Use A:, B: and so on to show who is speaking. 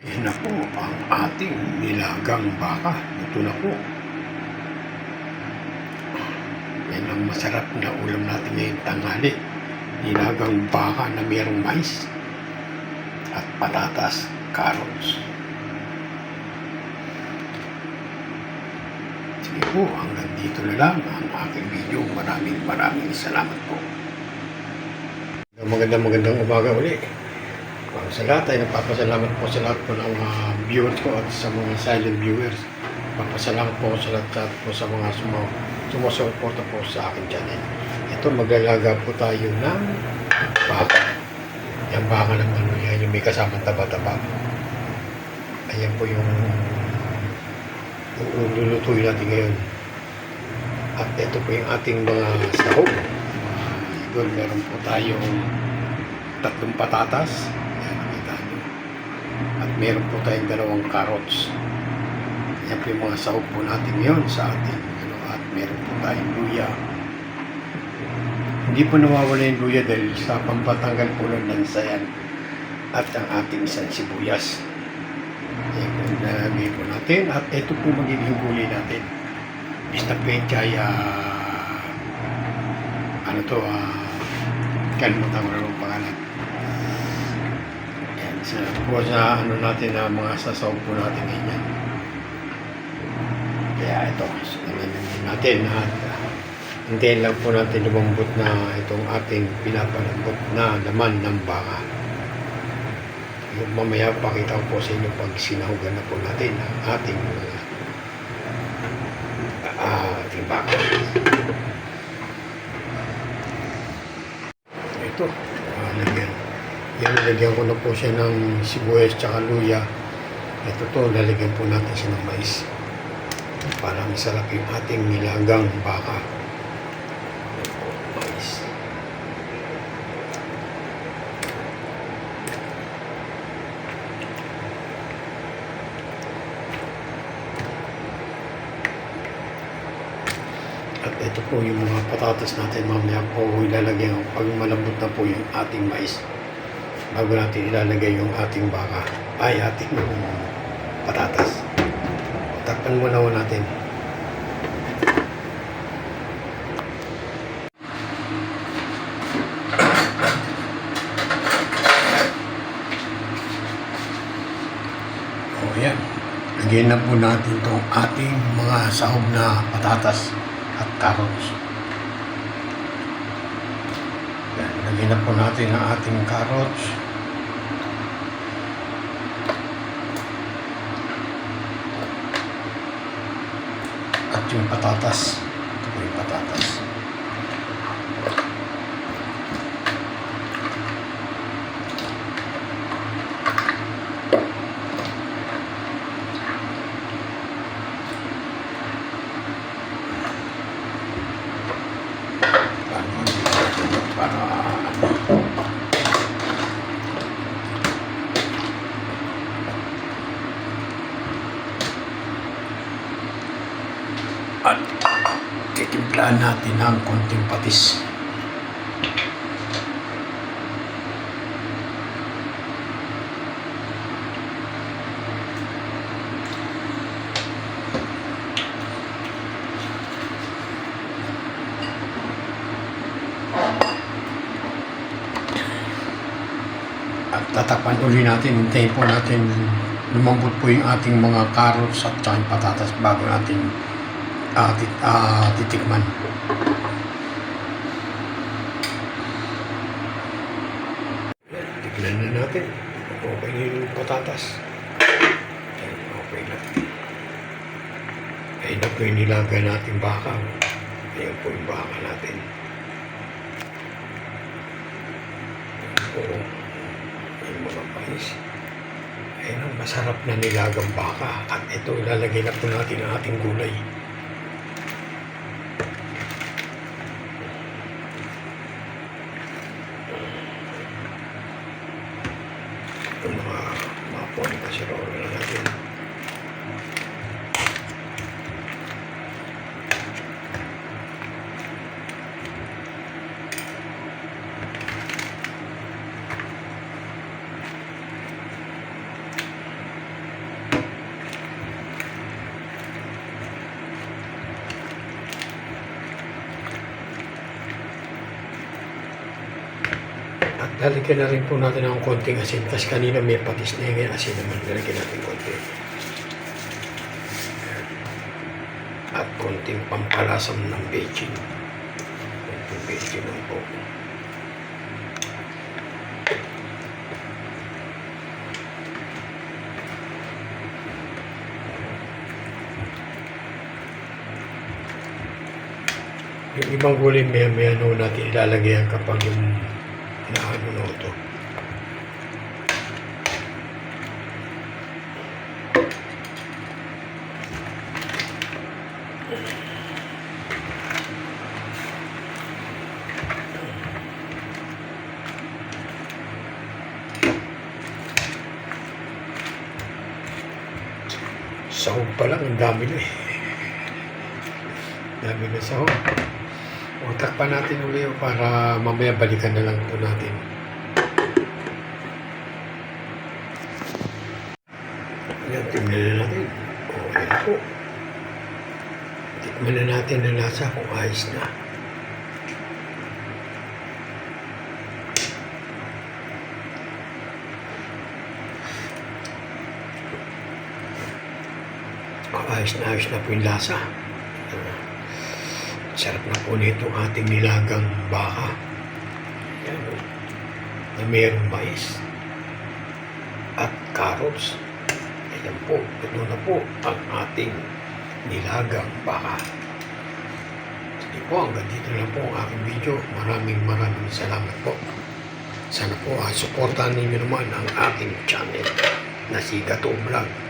A: Yan na po ang ating nilagang baka. Ito na po. Yan ang masarap na ulam natin ngayong tanghali. Nilagang baka na mayroong mais at patatas, carrots. Sige po, hanggang dito na lang ang aking video. Maraming maraming salamat po. Magandang magandang umaga uli. Uh, sa lahat ay nagpapasalamat po sa lahat po ng mga viewers ko at sa mga silent viewers. Nagpapasalamat po sa lahat po sa mga sumo, sumusuporta po sa akin channel. Ito maglalaga po tayo ng baka. Yung baka ng ano yan, yung may kasamang taba-taba. Ayan po yung lulutuin natin ngayon. At ito po yung ating mga sahog. Doon meron po tayong tatlong patatas. At meron po tayong dalawang carrots. Yan po yung mga sahog po natin ngayon sa ating ano, at meron po tayong luya. Hindi po nawawala yung luya dahil sa pampatanggal po ng lansayan at ang ating isang sibuyas. Yan po nalagay po natin at ito po magiging gulay natin. Mr. Pechay, ah, ano to, ah, kalimutan ko na yung pangalan. Sa, po sa ano natin na mga sasaw po natin ganyan. Kaya ito, sinanin natin at uh, hintayin lang po natin lumambot na itong ating pinapalambot na laman ng baka. Yung mamaya pakita ko po sa inyo pag sinahugan na po natin ang ating mga ah, ating baka. Ito. Yan, lagyan ko na po siya ng sibuyas tsaka luya. Ito to, lalagyan po natin siya ng mais. Para masarap yung ating nilagang baka. Po, mais. At ito po yung mga patatas natin mamaya po ilalagay ko pag malambot na po yung ating mais. Bago natin ilalagay yung ating baka. Ay, ating patatas. Takpan muna ho natin. O yan. Lagyan na po natin itong ating mga sahog na patatas at carrots. Yan, lagyan na po natin ang ating carrots. At yung patatas. Ito po yung patatas. Para, para at titimplahan natin ng konting patis. At tatakpan uli natin, hintayin po natin lumambot po yung ating mga carrots at saka patatas bago natin ah, tit, ah, titikman. Tignan na natin. Okay na yung patatas. Okay na. Ayun na po yung nilaga natin baka. Ayan po yung baka natin. Po. Yung mga mais. Ayan ang masarap na nilagang baka. At ito, ilalagay na po natin ang ating gulay. Yung mga mga pony kasirola na natin. Lalagyan na rin po natin ng konting asin kasi kanina may patis na yung asin naman. Lalagyan natin konti. At konting pampalasam ng bechin. Konting bechin lang po. Yung ibang gulay may may ano natin ilalagay yan kapag yung naano na ito. Sahog pa lang, ang dami na eh. Dami na sahog. Utak pa natin ulit para mamaya balikan na lang po natin. Ayan, tingnan na natin. Okay po. Tikman na natin ang lasa kung ayos na. Ayos na ayos na po yung lasa. Sarap na po nito ating nilagang baka. Na mayroong mais. At carrots. Ayan po. Ito na po ang ating nilagang baka. Sige po, hanggang dito na po ang aking video. Maraming maraming salamat po. Sana po ah, supportahan ninyo naman ang aking channel na si Gato Vlog.